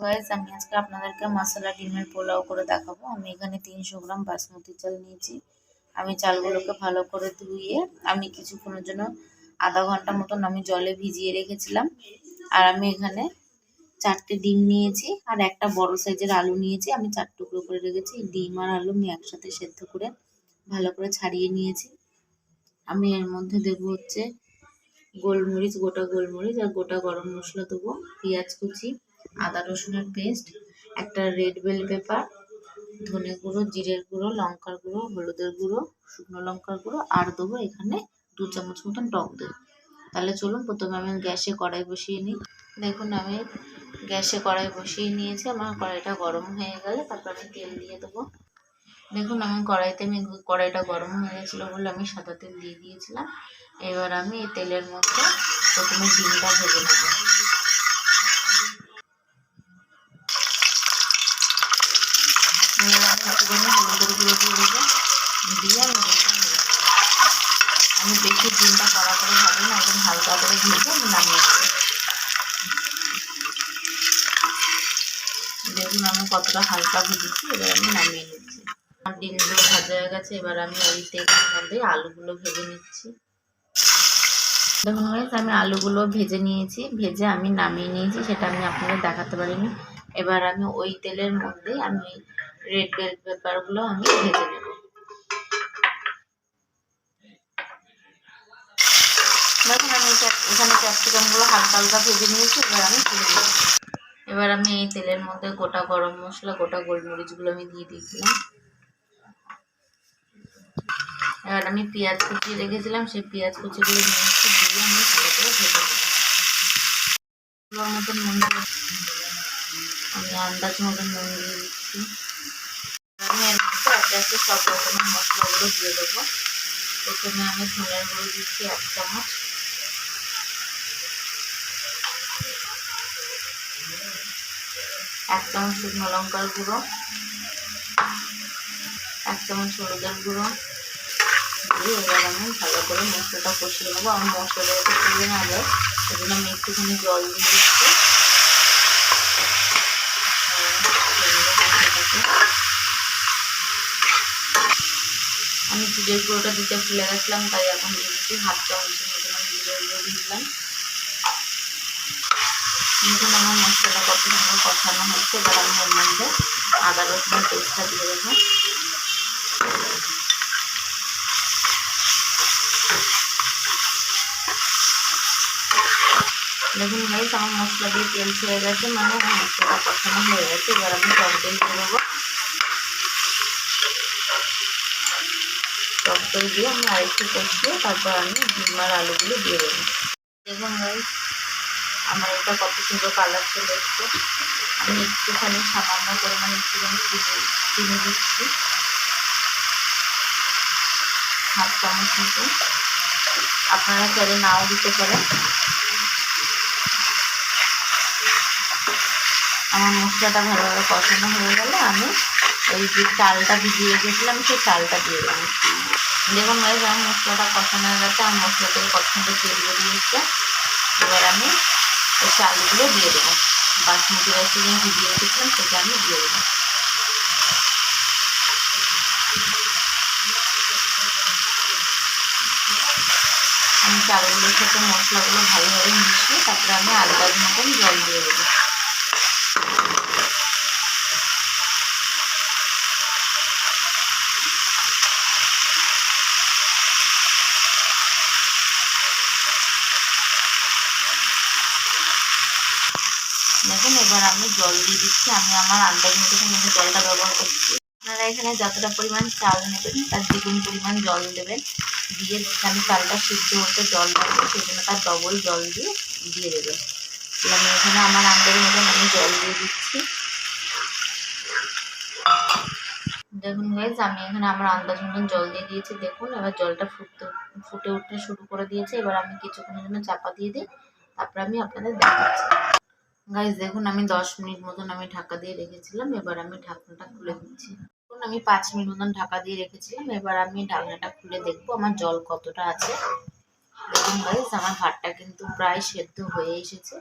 Guys আমি আজকে আপনাদেরকে মশলা, ডিমের পোলাও করে দেখাবো। আমি এখানে তিনশো গ্রাম বাসমতি চাল নিয়েছি। আমি চালগুলোকে ভালো করে ধুয়ে, আমি কিছুক্ষণের জন্য আধা ঘণ্টা মতন আমি জলে ভিজিয়ে রেখেছিলাম। আর আমি এখানে চারটে ডিম নিয়েছি, আর একটা বড় সাইজের আলু নিয়েছি। আমি চার টুকরো করে রেখেছি। ডিম আর আলু আমি একসাথে সেদ্ধ করে ভালো করে ছাড়িয়ে নিয়েছি। আমি এর মধ্যে দেবো হচ্ছে গোলমরিচ, গোটা গোলমরিচ আর গোটা গরম মশলা দেবো। পেঁয়াজ কুচি আদা রসুনের পেস্ট একটা রেড বেল পেপার ধনে গুঁড়ো, জিরের গুঁড়ো, লঙ্কার গুঁড়ো, হলুদের গুঁড়ো, শুকনো লঙ্কার গুঁড়ো, আর দেবো এখানে দু চামচ মতন টক দই। তাহলে চলুন, প্রথমে আমি গ্যাসে কড়াই বসিয়ে নিই। দেখুন, আমি গ্যাসে কড়াই বসিয়ে নিয়েছি, আমার কড়াইটা গরম হয়ে গেলে তারপর আমি তেল দিয়ে দেবো। দেখুন, আমি কড়াইতে, আমি কড়াইটা গরম হয়ে গেছিল বলে আমি সাদা তেল দিয়ে দিয়েছিলাম। এবার আমি এই তেলের মধ্যে প্রথমে ডিমটা ভেজে নেব। আমি একটুখানি দিয়ে আমি আমি বেশি ডিমটা কড়া একদম হালকা করে ভেজে আমি নামিয়ে দেবো দেখুন আমি কতটা হালকা ভেজেছি এবার আমি নামিয়ে নিচ্ছি আমার ডিমগুলো ভাজা হয়ে গেছে এবার আমি ওই তেলের মধ্যে আলুগুলো ভেজে নিচ্ছি দেখুন আমি আলুগুলো ভেজে নিয়েছি ভেজে আমি নামিয়ে নিয়েছি সেটা আমি আপনাদের দেখাতে পারিনি এবার আমি ওই তেলের মধ্যে আমি রেড বেল পেপারগুলো আমি ভেজে নেব। দেখুন, আমি এখানে ক্যাপসিকামগুলো হালকা হালকা ভেজে নিয়েছি, এবার আমি তুলে এবার আমি এই তেলের মধ্যে গোটা গরম মশলা, গোটা গোলমরিচগুলো আমি দিয়ে দিয়েছিলাম। এবার আমি পেঁয়াজ কুচি রেখেছিলাম, সেই পেঁয়াজ কুচিগুলো নিয়েছি দিয়ে আমি ভালো করে ভেজে নেব। মতন নুন আমি আন্দাজ মতন নুন দিয়ে দিচ্ছি। আস্তে সব রকমের মশলাগুলো দিয়ে দেবো। প্রথমে আমি ধনের গুঁড়ো দিচ্ছি এক চামচ। এক চামচ শুকনো লঙ্কার গুঁড়ো। এক চামচ হলুদের গুঁড়ো। দিয়ে এবার আমি ভালো করে মশলাটা কষিয়ে নেব। আমার মশলাটা একটু পুড়ে না যায়, সেজন্য আমি একটুখানি জল দিয়ে দিচ্ছি আমি জিরের গুঁড়োটা দিতে ভুলে গেছিলাম তাই এখন দিয়ে দিচ্ছি হাফ চামচের মতন আমি জিরের গুঁড়ো দিয়ে দিলাম। দেখুন আমার মশলাটা কত সুন্দর কষানো হচ্ছে, এবার আমি এর মধ্যে আদা রসুনের পেস্টটা দিয়ে দেবো। দেখুন গাইস আমার মশলা দিয়ে তেল ছেড়ে গেছে মানে মশলাটা কষানো হয়ে গেছে, এবার আমি টক দিয়ে দেবো। দই দিয়ে আমি আরেকটু কষিয়ে তারপর আমি ডিম আর আলুগুলো দিয়ে দেবো। গাইস আমার এটা কত সুন্দর কালার চলে এসছে। আমি একটুখানি সামান্য পরিমাণে একটুখানি চিনি দিচ্ছি। হাফ চামচ মতো। আপনারা চাইলে নাও দিতে পারেন। আমার মশলাটা ভালোভাবে কষানো হয়ে গেলে আমি ওই যে চালটা ভিজিয়ে রেখেছিলাম, সেই চালটা দিয়ে দেবো। দেখুন ভাই আমার মশলাটা কষানো হয়ে গেছে আমার মশলা থেকে সুন্দর তেল বেরিয়েছে এবার আমি ওই চালগুলো দিয়ে দেবো। বাসমতি রাইসে যে ভিজিয়ে রেখেছিলাম সেটা আমি দিয়ে দেবো। আমি চালগুলোর সাথে মশলাগুলো ভালোভাবে মিশিয়ে তারপরে আমি আন্দাজ মতন জল দিয়ে দেবো। দেখুন এবার আমি জল দিয়ে দিচ্ছি। আমি আমার আন্দাজ মতো কিন্তু জলটা ব্যবহার করছি। আপনারা এখানে যতটা পরিমাণ চাল নেবেন, তার দ্বিগুণ পরিমাণ জল দেবেন। দিয়ে আমি চালটা সিদ্ধ হতে জল লাগবে সেই জন্য তার ডবল জল দিয়ে দিয়ে দেবেন আমি এখানে আমার আন্দাজ মতন আমি জল দিয়ে দিচ্ছি। দেখুন গাইজ আমি এখানে আমার আন্দাজ মতন জল দিয়ে দিয়েছি। দেখুন, এবার জলটা ফুটতে, ফুটে উঠতে শুরু করে দিয়েছে। এবার আমি কিছুক্ষণের জন্য চাপা দিয়ে দিই। তারপর আমি আপনাদের দেখাচ্ছি। গাইজ দেখুন, আমি দশ মিনিট মতন আমি ঢাকা দিয়ে রেখেছিলাম, এবার আমি ঢাকনাটা খুলে দিচ্ছি। দেখুন, আমি পাঁচ মিনিট মতন ঢাকা দিয়ে রেখেছিলাম, এবার আমি ঢাকনাটা খুলে দেখব আমার জল কতটা আছে। দেখুন গাইজ আমার ভাতটা কিন্তু প্রায় সেদ্ধ হয়ে এসেছে।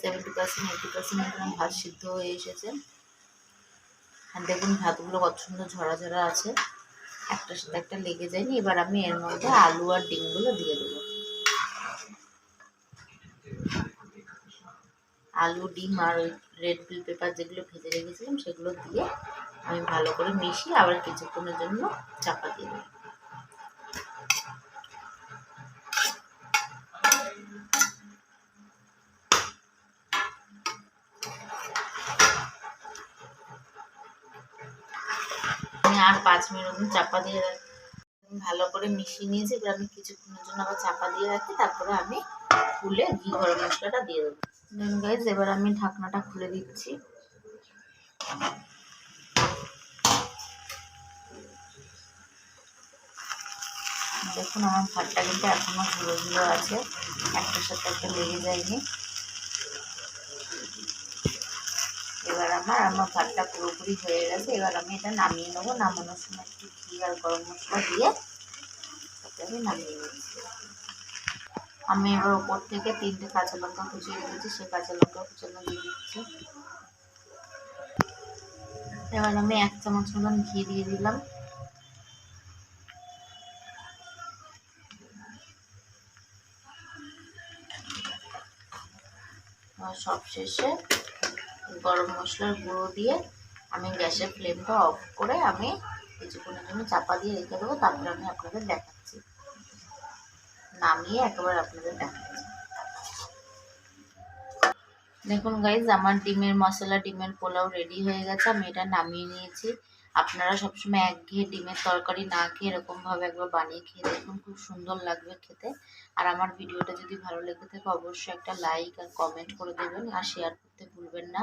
সেভেন্টি পার্সেন্ট এইটি পার্সেন্ট এরকম ভাত সিদ্ধ হয়ে এসেছে। আর দেখুন, ভাতগুলো কত সুন্দর ঝরা ঝরা আছে। একটার সাথে একটা লেগে যায়নি, এবার আমি এর মধ্যে আলু আর ডিমগুলো দিয়ে দেবো। আলু, ডিম আর ওই রেড বিল পেপার যেগুলো ভেজে রেখেছিলাম, সেগুলো দিয়ে আমি ভালো করে মিশিয়ে আবার কিছুক্ষণের জন্য চাপা দিয়ে দেবো আর পাঁচ মিনিট চাপা দিয়ে রাখি ভালো করে মিশিয়ে নিয়েছি আমি কিছুক্ষণের জন্য আবার চাপা দিয়ে রাখি, তারপরে আমি খুলে ঘি গরম মশলাটা দিয়ে দেবো। দেন গাইজ এবার আমি ঢাকনাটা খুলে দিচ্ছি। দেখুন, আমার ভাতটা কিন্তু এখনও ঝুড়ো ঝুড়ো আছে। একটার সাথে একটা লেগে যায়নি। এবার আমার আমার ভাতটা পুরোপুরি হয়ে গেছে। এবার আমি এটা নামিয়ে নেব। নামানোর সময় একটু ঘি আর গরম মশলা দিয়ে আমি নামিয়ে নিচ্ছি। আমি এবার ওপর থেকে তিনটে কাঁচা লঙ্কা কুচিয়ে দিয়েছি সে কাঁচা লঙ্কা কুচানো দিয়ে দিচ্ছি। এবার আমি এক চামচ মতন ঘি দিয়ে দিলাম। সব শেষে গরম মশলার গুঁড়ো দিয়ে আমি গ্যাসের ফ্লেমটা অফ করে আমি কিছুক্ষণের জন্য চাপা দিয়ে রেখে দেবো, তারপরে আমি আপনাদের দেখাচ্ছি। নামিয়ে একেবারে আপনাদের দেখাচ্ছি। দেখুন গাইজ আমার ডিমের মশলা, ডিমের পোলাও রেডি হয়ে গেছে, আমি এটা নামিয়ে নিয়েছি। আপনারা সবসময় একঘেয়ে ডিমের তরকারি না খেয়ে এরকমভাবে একবার বানিয়ে খেয়ে দেখুন, খুব সুন্দর লাগবে খেতে। আর আমার ভিডিওটা যদি ভালো লেগে থাকে, অবশ্যই একটা লাইক আর কমেন্ট করে দেবেন আর শেয়ার করতে ভুলবেন না।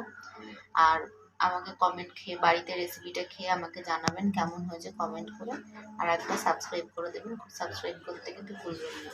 আর আমাকে কমেন্ট খেয়ে, বাড়িতে রেসিপিটা খেয়ে আমাকে জানাবেন কেমন হয়েছে কমেন্ট করে। আর একটা সাবস্ক্রাইব করে দেবেন সাবস্ক্রাইব করতে কিন্তু ভুলবেন না।